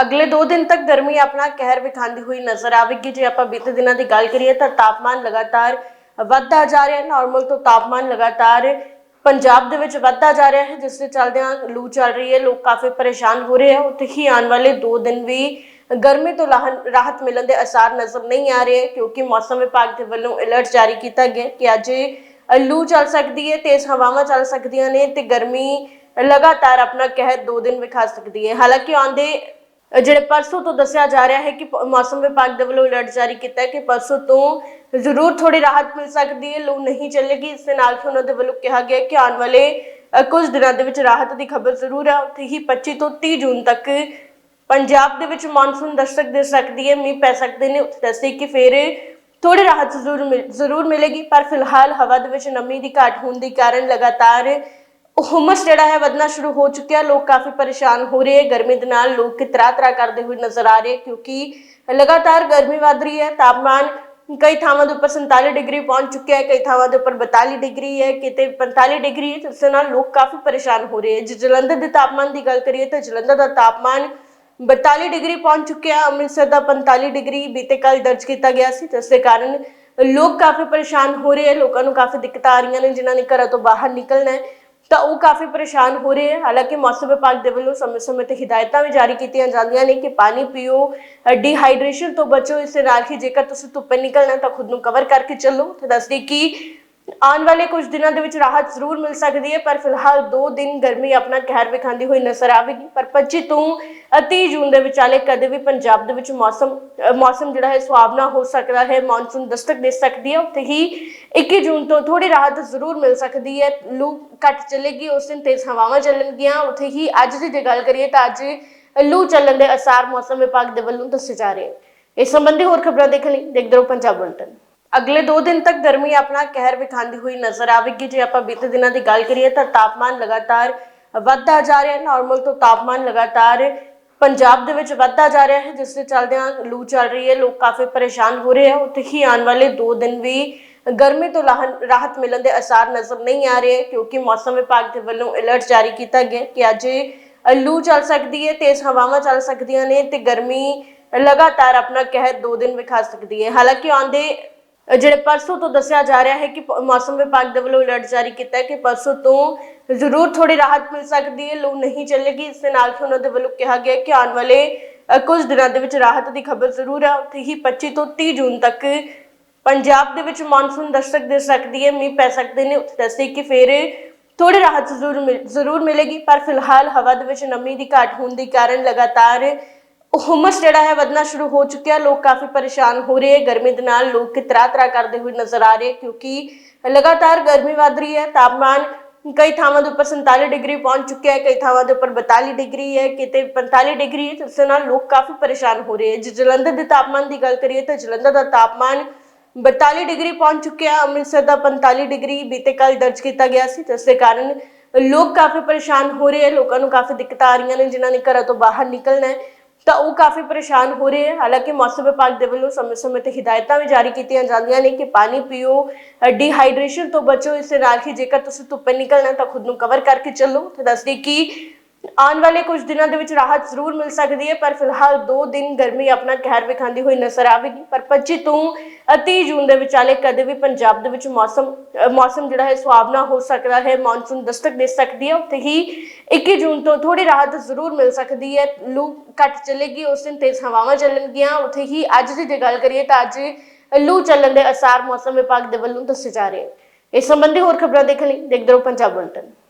ਅਗਲੇ 2 ਦਿਨ ਤੱਕ ਗਰਮੀ ਆਪਣਾ ਕਹਿਰ ਵਿਖਾਉਂਦੀ ਹੋਈ ਨਜ਼ਰ ਆਵੇਗੀ। ਜੇ ਆਪਾਂ ਬੀਤੇ ਦਿਨਾਂ ਦੀ ਗੱਲ ਕਰੀਏ ਤਾਂ ਤਾਪਮਾਨ ਲਗਾਤਾਰ ਵੱਧਦਾ ਜਾ ਰਿਹਾ ਹੈ। ਨਾਰਮਲ ਤੋਂ ਤਾਪਮਾਨ ਲਗਾਤਾਰ ਪੰਜਾਬ ਦੇ ਵਿੱਚ ਵੱਧਦਾ ਜਾ ਰਿਹਾ ਹੈ, ਜਿਸ ਦੇ ਚੱਲਦਿਆਂ ਲੂ ਚੱਲ ਰਹੀ ਹੈ। ਲੋਕ ਕਾਫੀ ਪਰੇਸ਼ਾਨ ਹੋ ਰਹੇ ਹੈ। ਉੱਥੇ ਹੀ ਆਉਣ ਵਾਲੇ 2 ਦਿਨ ਵੀ ਗਰਮੀ ਤੋਂ ਲਾਹਨ- ਰਾਹਤ ਮਿਲਣ ਦੇ ਅਸਾਰ ਨਜ਼ਰ ਨਹੀਂ ਆ ਰਹੇ, ਕਿਉਂਕਿ ਮੌਸਮ ਵਿਭਾਗ ਦੇ ਵੱਲੋਂ ਅਲਰਟ ਜਾਰੀ ਕੀਤਾ ਗਿਆ ਕਿ ਅੱਜ ਲੂ ਚੱਲ ਸਕਦੀ ਹੈ, ਤੇਜ਼ ਹਵਾਵਾਂ ਚੱਲ ਸਕਦੀਆਂ ਨੇ ਤੇ ਗਰਮੀ ਲਗਾਤਾਰ ਆਪਣਾ ਕਹਿਰ 2 ਦਿਨ ਵਿਖਾ ਸਕਦੀ ਹੈ। ਹਾਲਾਂਕਿ ਆਉਂਦੇ ਜਿਹੜੇ ਪਰਸੋਂ ਤੋਂ ਦੱਸਿਆ ਜਾ ਰਿਹਾ ਹੈ ਕਿ ਪ- ਮੌਸਮ ਵਿਭਾਗ ਦੇ ਵੱਲੋਂ ਅਲਰਟ ਜਾਰੀ ਕੀਤਾ ਹੈ ਕਿ ਪਰਸੋਂ ਤੋਂ ਜ਼ਰੂਰ ਥੋੜੀ ਰਾਹਤ ਮਿਲ ਸਕਦੀ ਹੈ, ਲੂ ਨਹੀਂ ਚੱਲੇਗੀ। ਇਸ ਦੇ ਨਾਲ ਹੀ ਉਹਨਾਂ ਦੇ ਵੱਲੋਂ ਕਿਹਾ ਗਿਆ ਕਿ ਆਉਣ ਵਾਲੇ ਕੁਝ ਦਿਨਾਂ ਦੇ ਵਿੱਚ ਰਾਹਤ ਦੀ ਖਬਰ ਜ਼ਰੂਰ ਹੈ ਉੱਥੇ ਹੀ 25 ਤੋਂ 30 ਜੂਨ ਤੱਕ ਪੰਜਾਬ ਦੇ ਵਿੱਚ ਮੌਨਸੂਨ ਦਸਤਕ ਦੇ ਸਕਦੀ ਹੈ, ਮੀਂਹ ਪੈ ਸਕਦੇ ਨੇ। ਉੱਥੇ ਦੱਸਦੇ ਕਿ ਫਿਰ ਥੋੜੀ ਰਾਹਤ ਜ਼ਰੂਰ ਮਿਲ- ਜ਼ਰੂਰ ਮਿਲੇਗੀ, ਪਰ ਫਿਲਹਾਲ ਹਵਾ ਦੇ ਵਿੱਚ ਨਮੀ ਦੀ ਘਾਟ ਹੋਣ ਦੇ ਕਾਰਨ ਲਗਾਤਾਰ ਹੁਮਸ ਜਿਹੜਾ ਹੈ ਵਧਣਾ ਸ਼ੁਰੂ ਹੋ ਚੁੱਕਿਆ। ਲੋਕ ਕਾਫੀ ਪਰੇਸ਼ਾਨ ਹੋ ਰਹੇ ਹੈ। ਗਰਮੀ ਦੇ ਨਾਲ ਲੋਕ ਤਰਾ ਤਰਾ ਕਰਦੇ ਹੋਏ ਨਜ਼ਰ ਆ ਰਹੇ ਕਿਉਂਕਿ ਲਗਾਤਾਰ ਗਰਮੀ ਵਧ ਰਹੀ ਹੈ। ਤਾਪਮਾਨ ਕਈ ਥਾਵਾਂ ਦੇ ਉੱਪਰ 47 ਡਿਗਰੀ ਪਹੁੰਚ ਚੁੱਕਿਆ ਹੈ। ਕਈ ਥਾਵਾਂ ਦੇ ਉੱਪਰ 42 ਡਿਗਰੀ ਹੈ। ਕਿਤੇ 45 ਡਿਗਰੀ ਹੈ। ਜਿਸ ਦੇ ਨਾਲ ਲੋਕ ਕਾਫੀ ਪਰੇਸ਼ਾਨ ਹੋ ਰਹੇ ਹੈ। ਜੇ ਜਲੰਧਰ ਦੇ ਤਾਪਮਾਨ ਦੀ ਗੱਲ ਕਰੀਏ ਤਾਂ ਜਲੰਧਰ ਦਾ ਤਾਪਮਾਨ 42 ਡਿਗਰੀ ਪਹੁੰਚ ਚੁੱਕਿਆ ਅੰਮ੍ਰਿਤਸਰ ਦਾ 45 ਡਿਗਰੀ ਬੀਤੇ ਕੱਲ ਦਰਜ ਕੀਤਾ ਗਿਆ ਸੀ। ਜਿਸ ਦੇ ਕਾਰਨ ਲੋਕ ਕਾਫੀ ਪਰੇਸ਼ਾਨ ਹੋ ਰਹੇ ਹੈ। ਲੋਕਾਂ ਨੂੰ ਕਾਫੀ ਦਿੱਕਤਾਂ ਆ ਰਹੀਆਂ ਨੇ, ਜਿਨ੍ਹਾਂ ਨੇ ਘਰਾਂ ਤੋਂ ਬਾਹਰ ਨਿਕਲਣਾ ਹੈ। ਤਾਂ ਉਹ ਕਾਫੀ ਪਰੇਸ਼ਾਨ ਹੋ ਰਹੇ ਹੈ ਹਾਲਾਂਕਿ ਮੌਸਮ ਵਿਭਾਗ ਦੇ ਵੱਲੋਂ ਸਮੇਂ-ਸਮੇਂ ਤੇ ਹਦਾਇਤਾਂ ਵੀ ਜਾਰੀ ਕੀਤੀਆਂ ਜਾਂਦੀਆਂ ਨੇ ਕਿ ਪਾਣੀ ਪੀਓ ਡੀਹਾਈਡਰੇਸ਼ਨ ਤੋਂ ਬਚੋ, ਇਸ ਦੇ ਨਾਲ ਹੀ ਜੇਕਰ ਤੁਸੀਂ ਧੁੱਪੇ ਨਿਕਲਣਾ ਤਾਂ ਖੁਦ ਨੂੰ ਕਵਰ ਕਰਕੇ ਚੱਲੋ। ਤੇ ਦੱਸਦੀ ਕਿ ਆਉਣ ਵਾਲੇ ਕੁਝ ਦਿਨਾਂ ਦੇ ਵਿੱਚ ਰਾਹਤ ਜ਼ਰੂਰ ਮਿਲ ਸਕਦੀ ਹੈ, ਪਰ ਫਿਲਹਾਲ 2 ਦਿਨ ਗਰਮੀ ਆਪਣਾ ਕਹਿਰ ਵਿਖਾਉਂਦੀ ਹੋਈ ਨਜ਼ਰ ਆਵੇਗੀ। ਪਰ 25 ਤੋਂ 30 ਜੂਨ ਦੇ ਵਿਚਾਲੇ ਕਦੇ ਵੀ ਪੰਜਾਬ ਦੇ ਵਿੱਚ ਮੌਸਮ ਮੌਸਮ ਜਿਹੜਾ ਹੈ ਸੁਹਾਵਣਾ ਹੋ ਸਕਦਾ ਹੈ, ਮੌਨਸੂਨ ਦਸਤਕ ਦੇ ਸਕਦੀ ਹੈ, ਉੱਥੇ ਹੀ 21 ਜੂਨ ਤੋਂ ਥੋੜੀ ਰਾਹਤ ਜ਼ਰੂਰ ਮਿਲ ਸਕਦੀ ਹੈ। ਲੂ ਘੱਟ ਚਲੇਗੀ, ਉਸ ਦਿਨ ਤੇਜ਼ ਹਵਾਵਾਂ ਚੱਲਣਗੀਆਂ, ਉੱਥੇ ਹੀ ਅੱਜ ਦੀ ਜੇ ਗੱਲ ਕਰੀਏ ਤਾਂ ਅੱਜ ਲੂ ਚੱਲਣ ਦੇ ਅਸਾਰ ਮੌਸਮ ਵਿਭਾਗ ਦੇ ਵੱਲੋਂ ਦੱਸੇ ਜਾ ਰਹੇ ਹਨ ਇਸ ਸੰਬੰਧੀ ਹੋਰ ਖਬਰਾਂ ਦੇਖਣ ਲਈ ਦੇਖਦੇ ਰਹੋ ਪੰਜਾਬ ਬੁਲਟਨ। ਅਗਲੇ 2 ਦਿਨ ਤੱਕ ਗਰਮੀ ਆਪਣਾ ਕਹਿਰ ਵਿਖਾਉਂਦੀ ਹੋਈ ਨਜ਼ਰ ਆਵੇਗੀ। ਜੇ ਆਪਾਂ ਬੀਤੇ ਦਿਨਾਂ ਦੀ ਗੱਲ ਕਰੀਏ ਤਾਂ ਤਾਪਮਾਨ ਲਗਾਤਾਰ ਵੱਧਦਾ ਜਾ ਰਿਹਾ ਹੈ। ਨਾਰਮਲ ਤੋਂ ਤਾਪਮਾਨ ਲਗਾਤਾਰ ਪੰਜਾਬ ਦੇ ਵਿੱਚ ਵੱਧਦਾ ਜਾ ਰਿਹਾ ਹੈ, ਜਿਸ ਦੇ ਚਲਦਿਆਂ ਲੂ ਚੱਲ ਰਹੀ ਹੈ। ਲੋਕ ਕਾਫੀ ਪਰੇਸ਼ਾਨ ਹੋ ਰਹੇ ਹੈ ਉੱਥੇ ਹੀ ਆਉਣ ਵਾਲੇ 2 ਦਿਨ ਵੀ ਗਰਮੀ ਤੋਂ ਲਾਹਨ- ਰਾਹਤ ਮਿਲਣ ਦੇ ਅਸਾਰ ਨਜ਼ਰ ਨਹੀਂ ਆ ਰਹੇ, ਕਿਉਂਕਿ ਮੌਸਮ ਵਿਭਾਗ ਦੇ ਵੱਲੋਂ ਅਲਰਟ ਜਾਰੀ ਕੀਤਾ ਗਿਆ ਕਿ ਅੱਜ ਲੂ ਚੱਲ ਸਕਦੀ ਹੈ, ਤੇਜ਼ ਹਵਾਵਾਂ ਚੱਲ ਸਕਦੀਆਂ ਨੇ ਤੇ ਗਰਮੀ ਲਗਾਤਾਰ ਆਪਣਾ ਕਹਿਰ 2 ਦਿਨ ਵਿਖਾ ਸਕਦੀ ਹੈ। ਹਾਲਾਂਕਿ ਆਉਂਦੇ ਜਿਹੜੇ ਪਰਸੋਂ ਤੋਂ ਦੱਸਿਆ ਜਾ ਰਿਹਾ ਹੈ ਕਿ ਪ- ਮੌਸਮ ਵਿਭਾਗ ਦੇ ਵੱਲੋਂ ਅਲਰਟ ਜਾਰੀ ਕੀਤਾ ਹੈ ਕਿ ਪਰਸੋਂ ਤੋਂ ਜ਼ਰੂਰ ਥੋੜੀ ਰਾਹਤ ਮਿਲ ਸਕਦੀ ਹੈ, ਲੂ ਨਹੀਂ ਚੱਲੇਗੀ। ਇਸ ਦੇ ਨਾਲ ਹੀ ਉਹਨਾਂ ਦੇ ਵੱਲੋਂ ਕਿਹਾ ਗਿਆ ਕਿ ਆਉਣ ਵਾਲੇ ਕੁਝ ਦਿਨਾਂ ਦੇ ਵਿੱਚ ਰਾਹਤ ਦੀ ਖਬਰ ਜ਼ਰੂਰ ਹੈ ਉੱਥੇ ਹੀ 25 ਤੋਂ 30 ਜੂਨ ਤੱਕ ਪੰਜਾਬ ਦੇ ਵਿੱਚ ਮੌਨਸੂਨ ਦਸਤਕ ਦੇ ਸਕਦੀ ਹੈ, ਮੀਂਹ ਪੈ ਸਕਦੇ ਨੇ। ਉੱਥੇ ਦੱਸੇ ਕਿ ਫਿਰ ਥੋੜੀ ਰਾਹਤ ਜ਼ਰੂਰ ਮਿਲ- ਜ਼ਰੂਰ ਮਿਲੇਗੀ, ਪਰ ਫਿਲਹਾਲ ਹਵਾ ਦੇ ਵਿੱਚ ਨਮੀ ਦੀ ਘਾਟ ਹੋਣ ਦੇ ਕਾਰਨ ਲਗਾਤਾਰ ਹੁਮਸ ਜਿਹੜਾ ਹੈ ਵਧਣਾ ਸ਼ੁਰੂ ਹੋ ਚੁੱਕਿਆ। ਲੋਕ ਕਾਫੀ ਪਰੇਸ਼ਾਨ ਹੋ ਰਹੇ ਹੈ। ਗਰਮੀ ਦੇ ਨਾਲ ਲੋਕ ਤਰਾ ਤਰਾ ਕਰਦੇ ਹੋਏ ਨਜ਼ਰ ਆ ਰਹੇ ਕਿਉਂਕਿ ਲਗਾਤਾਰ ਗਰਮੀ ਵਧ ਰਹੀ ਹੈ। ਤਾਪਮਾਨ ਕਈ ਥਾਵਾਂ ਦੇ ਉੱਪਰ 47 ਡਿਗਰੀ ਪਹੁੰਚ ਚੁੱਕਿਆ ਹੈ। ਕਈ ਥਾਵਾਂ ਦੇ ਉੱਪਰ 42 ਡਿਗਰੀ ਹੈ। ਕਿਤੇ 45 ਡਿਗਰੀ ਹੈ। ਜਿਸ ਦੇ ਨਾਲ ਲੋਕ ਕਾਫੀ ਪਰੇਸ਼ਾਨ ਹੋ ਰਹੇ ਹੈ। ਜੇ ਜਲੰਧਰ ਦੇ ਤਾਪਮਾਨ ਦੀ ਗੱਲ ਕਰੀਏ ਤਾਂ ਜਲੰਧਰ ਦਾ ਤਾਪਮਾਨ 42 ਡਿਗਰੀ ਪਹੁੰਚ ਚੁੱਕਿਆ ਅੰਮ੍ਰਿਤਸਰ ਦਾ 45 ਡਿਗਰੀ ਬੀਤੇ ਕੱਲ ਦਰਜ ਕੀਤਾ ਗਿਆ ਸੀ। ਜਿਸ ਦੇ ਕਾਰਨ ਲੋਕ ਕਾਫੀ ਪਰੇਸ਼ਾਨ ਹੋ ਰਹੇ ਹੈ। ਲੋਕਾਂ ਨੂੰ ਕਾਫੀ ਦਿੱਕਤਾਂ ਆ ਰਹੀਆਂ ਨੇ। ਜਿਨ੍ਹਾਂ ਨੇ ਘਰਾਂ ਤੋਂ ਬਾਹਰ ਨਿਕਲਣਾ ਹੈ। ਤਾਂ ਉਹ ਕਾਫੀ ਪਰੇਸ਼ਾਨ ਹੋ ਰਹੇ ਹੈ। ਹਾਲਾਂਕਿ ਮੌਸਮ ਵਿਭਾਗ ਦੇ ਵੱਲੋਂ ਸਮੇਂ-ਸਮੇਂ ਤੇ ਹਦਾਇਤਾਂ ਵੀ ਜਾਰੀ ਕੀਤੀਆਂ ਜਾਂਦੀਆਂ ਨੇ ਕਿ ਪਾਣੀ ਪੀਓ ਡੀਹਾਈਡਰੇਸ਼ਨ ਤੋਂ ਬਚੋ, ਇਸ ਦੇ ਨਾਲ ਹੀ ਜੇਕਰ ਤੁਸੀਂ ਧੁੱਪੇ ਨਿਕਲਣਾ ਤਾਂ ਖੁਦ ਨੂੰ ਕਵਰ ਕਰਕੇ ਚੱਲੋ। ਤੇ ਦੱਸਦੀ ਕਿ ਆਉਣ ਵਾਲੇ ਕੁਝ ਦਿਨਾਂ ਦੇ ਵਿੱਚ ਰਾਹਤ ਜ਼ਰੂਰ ਮਿਲ ਸਕਦੀ ਹੈ, ਪਰ ਫਿਲਹਾਲ 2 ਦਿਨ ਗਰਮੀ ਆਪਣਾ ਕਹਿਰ ਵਿਖਾਉਂਦੀ ਹੋਈ ਨਜ਼ਰ ਆਵੇਗੀ। ਪਰ 25 ਤੋਂ 30 ਜੂਨ ਦੇ ਵਿਚਾਲੇ ਕਦੇ ਵੀ ਪੰਜਾਬ ਦੇ ਵਿੱਚ ਮੌਸਮ ਮੌਸਮ ਜਿਹੜਾ ਹੈ ਸੁਹਾਵਣਾ ਹੋ ਸਕਦਾ ਹੈ, ਮੌਨਸੂਨ ਦਸਤਕ ਦੇ ਸਕਦੀ ਹੈ। ਉੱਥੇ ਹੀ 21 ਜੂਨ ਤੋਂ ਥੋੜੀ ਰਾਹਤ ਜ਼ਰੂਰ ਮਿਲ ਸਕਦੀ ਹੈ। ਲੂ ਘੱਟ ਚੱਲੇਗੀ, ਉਸ ਦਿਨ ਤੇਜ਼ ਹਵਾਵਾਂ ਚੱਲਣਗੀਆਂ। ਉੱਥੇ ਹੀ ਅੱਜ ਦੀ ਜੇ ਗੱਲ ਕਰੀਏ ਤਾਂ ਅੱਜ ਲੂ ਚੱਲਣ ਦੇ ਅਸਾਰ ਮੌਸਮ ਵਿਭਾਗ ਦੇ ਵੱਲੋਂ ਦੱਸੇ ਜਾ ਰਹੇ ਹਨ ਇਸ ਸੰਬੰਧੀ ਹੋਰ ਖਬਰਾਂ ਦੇਖਣ ਲਈ ਦੇਖਦੇ ਰਹੋ ਪੰਜਾਬ ਬੁਲਟਨ।